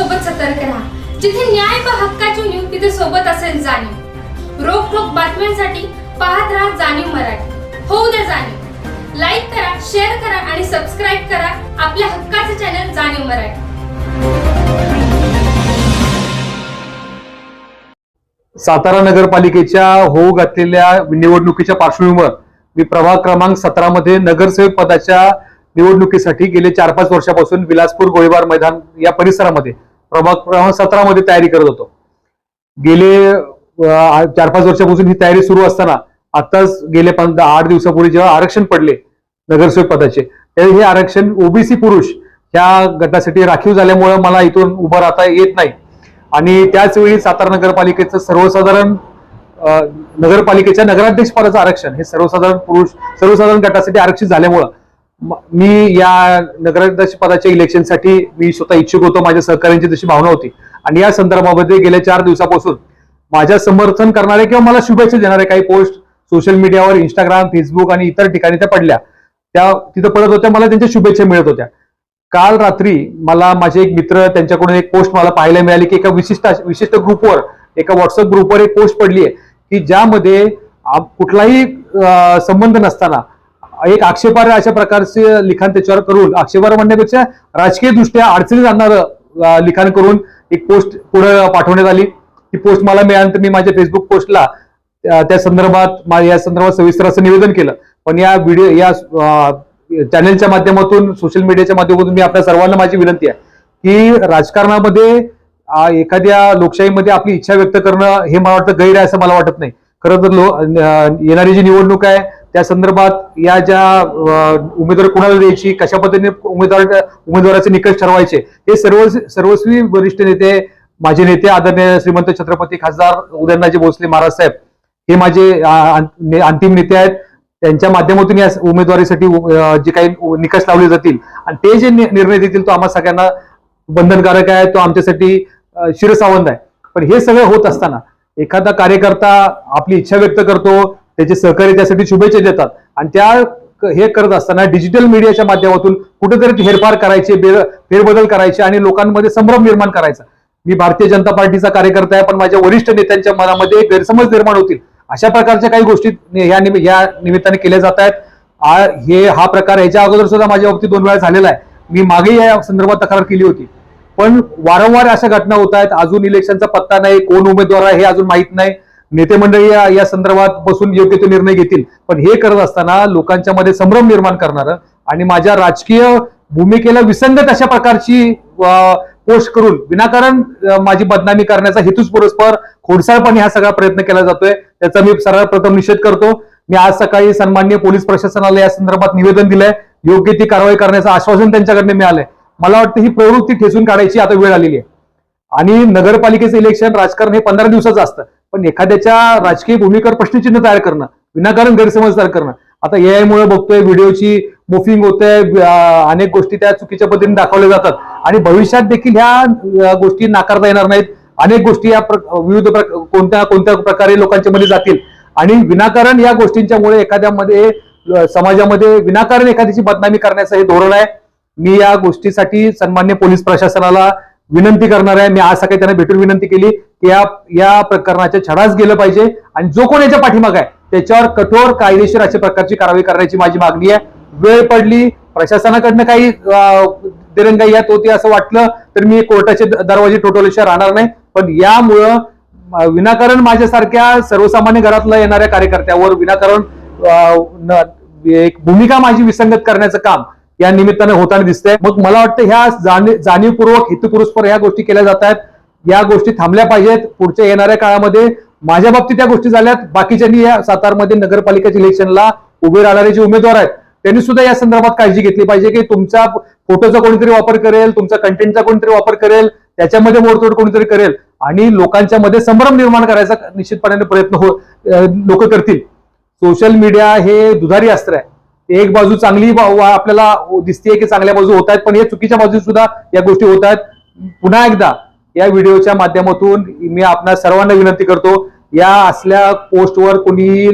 सोबत सतर्क राहा. जिथे न्याय व हक्काची न्यूज तिथे सोबत असेल जाणीव. रोख रोखोक बातम्यांसाठी पाहत राहा जाणीव मराठी. होऊ द्या जाणीव. लाईक करा शेअर करा आणि सबस्क्राईब करा आपल्या हक्काचे चॅनल जाणीव मराठी. सातारा नगरपालिकेच्या होऊ घातलेल्या निवडणुकीच्या पार्श्वभूमीवर मी प्रभाग क्रमांक सतरा मध्ये नगरसेवक पदाच्या निवडणुकीसाठी गेले चार पाच वर्षापासून विलासपूर गोळीबार मैदान या परिसरामध्ये प्रभाग क्रमांक सतरा मध्ये तयारी करत होतो. गेले चार पाच वर्षापासून ही तयारी सुरू असताना आताच गेले पंधरा आठ दिवसापूर्वी जेव्हा आरक्षण पडले नगरसेवक पदाचे त्यावेळी हे आरक्षण ओबीसी पुरुष ह्या गटासाठी राखीव झाल्यामुळे मला इथून उभं राहता येत नाही. आणि त्याच वेळी सातारा नगरपालिकेचं सर्वसाधारण नगरपालिकेच्या नगराध्यक्ष पदाचं आरक्षण हे सर्वसाधारण पुरुष सर्वसाधारण गटासाठी आरक्षित झाल्यामुळं मी या नगराध्यक्ष पदाच्या इलेक्शनसाठी मी स्वतः इच्छुक होतो. माझ्या सहकार्यांची तशी भावना होती. आणि या संदर्भामध्ये गेल्या चार दिवसापासून माझ्या समर्थन करणारे किंवा मला शुभेच्छा देणारे काही पोस्ट सोशल मीडियावर इंस्टाग्राम फेसबुक आणि इतर ठिकाणी त्या पडल्या. त्या तिथं पडत होत्या. मला त्यांच्या शुभेच्छा मिळत होत्या. काल रात्री मला माझे एक मित्र त्यांच्याकडून एक पोस्ट मला पाहायला मिळाली की एका विशिष्ट विशिष्ट ग्रुपवर एका व्हॉट्सअप ग्रुपवर एक पोस्ट पडली आहे की ज्यामध्ये आप- कुठलाही संबंध नसताना एक आक्षेपार्ह अशा प्रकारचे लिखाण त्याच्यावर करून आक्षेपार्ह म्हणण्यापेक्षा राजकीय दृष्ट्या अडचणीत आणणारं लिखाण करून एक पोस्ट पुढे पाठवण्यात आली. ती पोस्ट मला मिळाल्यानंतर मी माझ्या फेसबुक पोस्टला त्या संदर्भात मा- या संदर्भात सविस्तर असं निवेदन केलं. पण या व्हिडिओ या चॅनेलच्या चॅनलच्या माध्यमातून सोशल मीडियाच्या माध्यमातून मी आपल्या सर्वांना माझी विनंती आहे की राजकारणामध्ये एखाद्या लोकशाहीमध्ये आपली इच्छा व्यक्त करणं हे मला वाटतं गैर आहे असं मला वाटत नाही. खरं तर लो येणारी जी निवडणूक आहे त्या संदर्भात या ज्या उमेदवार कुणाला द्यायची कशा पद्धतीने उमेदवार उमेदवाराचे निकष ठरवायचे हे सर्व सर्वस्वी वरिष्ठ नेते माझे नेते आदरणीय श्रीमंत छत्रपती खासदार उदयनराजे भोसले महाराज साहेब हे माझे अंतिम नेते आहेत. त्यांच्या माध्यमातून या उमेदवारीसाठी जे काही निकष लावले जातील. आणि ते जे निर्णय देतील तो आम्हा सगळ्यांना बंधनकारक आहे तो आमच्यासाठी शिरसावंत आहे. पण हे सगळं होत असताना एखादा कार्यकर्ता आपली इच्छा व्यक्त करतो त्याचे सहकारी त्यासाठी शुभेच्छा देतात. आणि त्या क- हे करत असताना डिजिटल मीडियाच्या माध्यमातून कुठेतरी हेरफार करायचे फेरबदल करायचे आणि लोकांमध्ये संभ्रम निर्माण करायचा. मी भारतीय जनता पार्टीचा कार्यकर्ता आहे पण माझ्या वरिष्ठ नेत्यांच्या मनामध्ये गैरसमज निर्माण होतील. अशा प्रकारच्या काही गोष्टी या निमि- या निमित्ताने केल्या जात आहेत. हे हा प्रकार याच्या अगोदर सुद्धा माझ्या बाबतीत दोन वेळा झालेला आहे. मी मागे या संदर्भात तक्रार केली होती. पण वारंवार अशा घटना होत आहेत. अजून इलेक्शनचा पत्ता नाही. कोण उमेदवार आहे हे अजून माहीत नाही. नेते मंडळी या या संदर्भात बसून योग्य तो निर्णय घेतील. पण हे करत असताना लोकांच्या मध्ये संभ्रम निर्माण करणारं आणि माझ्या राजकीय भूमिकेला विसंगत अशा प्रकारची पोस्ट करून विनाकारण माझी बदनामी करण्याचा हेतूच पुरस्पर खोडसाळपणे हा सगळा प्रयत्न केला जातोय. त्याचा मी सर्वप्रथम निषेध करतो. मी आज सकाळी सन्माननीय पोलीस प्रशासनाला या संदर्भात निवेदन दिलंय. योग्य ती कारवाई करण्याचं आश्वासन त्यांच्याकडनं मिळालंय. मला वाटतं ही प्रवृत्ती ठेचून काढायची आता वेळ आलेली आहे. आणि नगरपालिकेचं इलेक्शन राजकारण हे पंधरा दिवसाचं असतं. पण एखाद्याच्या राजकीय भूमिकेवर प्रश्नचिन्ह तयार करणं विनाकारण गैरसमज तयार करणं. आता एआय मुळे बघतोय व्हिडिओची मोफिंग होते अनेक गोष्टी त्या चुकीच्या पद्धतीने दाखवल्या जातात. आणि भविष्यात देखील ह्या गोष्टी नाकारता येणार नाहीत. अनेक गोष्टी या प्र- विविध कोणत्या कोणत्या प्रकारे लोकांच्या मध्ये जातील. आणि विनाकारण या गोष्टींच्यामुळे एखाद्यामध्ये समाजामध्ये विनाकारण एखाद्याची बदनामी करण्याचं हे धोरण आहे. मी या गोष्टीसाठी सन्मान्य पोलीस प्रशासनाला विनंती करणार आहे. मी आज सकाळी त्यांना भेटून विनंती केली की या या प्रकरणाच्या छडाच गेलं पाहिजे आणि जो कोण याच्या पाठीमाग आहे त्याच्यावर कठोर कायदेशीर अशा प्रकारची कारवाई करण्याची माझी मागणी आहे. वेळ पडली प्रशासनाकडनं काही दिरंगाई यात होती असं वाटलं तर मी कोर्टाचे दरवाजे टोटवल्याशिवाय राहणार नाही. पण यामुळं विनाकारण माझ्यासारख्या सर्वसामान्य घरातल्या येणाऱ्या कार्यकर्त्यावर विनाकारण एक भूमिका माझी विसंगत करण्याचं काम या निमित्ताने होताना दिसतंय. मग मला वाटतं ह्या जाणी- जाणीवपूर्वक हेतुपुरस्पर ह्या गोष्टी केल्या जात आहेत या गोष्टी थांबल्या पाहिजेत. पुढच्या येणाऱ्या काळामध्ये माझ्या बाबतीत त्या गोष्टी झाल्यात. बाकीच्यांनी या सातारमध्ये नगरपालिकेच्या इलेक्शनला उभे राहणारे जे उमेदवार आहेत त्यांनी सुद्धा या संदर्भात काळजी घेतली पाहिजे की तुमचा फोटोचा कोणीतरी वापर करेल तुमचा कंटेंटचा कोणीतरी वापर करेल त्याच्यामध्ये मोडतोड कोणीतरी करेल आणि लोकांच्या मध्ये संभ्रम निर्माण करायचा निश्चितपणे प्रयत्न हो लोक करतील. सोशल मीडिया हे दुधारी अस्त्र आहे. एक बाजू चांगली आपल्याला दिसतेय की चांगल्या बाजू होत आहेत पण या चुकीच्या बाजू सुद्धा या गोष्टी होत आहेत. पुन्हा एकदा या व्हिडिओच्या माध्यमातून मी आपल्या सर्वांना विनंती करतो या असल्या पोस्टवर कोणीही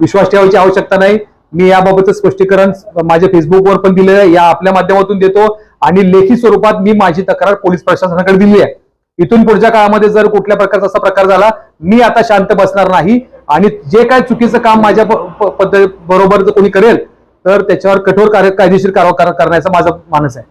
विश्वास ठेवायची आवश्यकता नाही. मी याबाबतचं स्पष्टीकरण माझ्या फेसबुकवर पण दिलेलं आहे या आपल्या माध्यमातून देतो. आणि लेखी स्वरूपात मी माझी तक्रार पोलीस प्रशासनाकडे दिली आहे. इथून पुढच्या काळामध्ये जर कुठल्या प्रकारचा असा प्रकार झाला मी आता शांत बसणार नाही. आणि जे काय चुकीचं काम माझ्या पद्धत जर कोणी करेल तर त्याच्यावर कठोर कार्य कायदेशीर कारवाई करण्याचा माझा मानस आहे.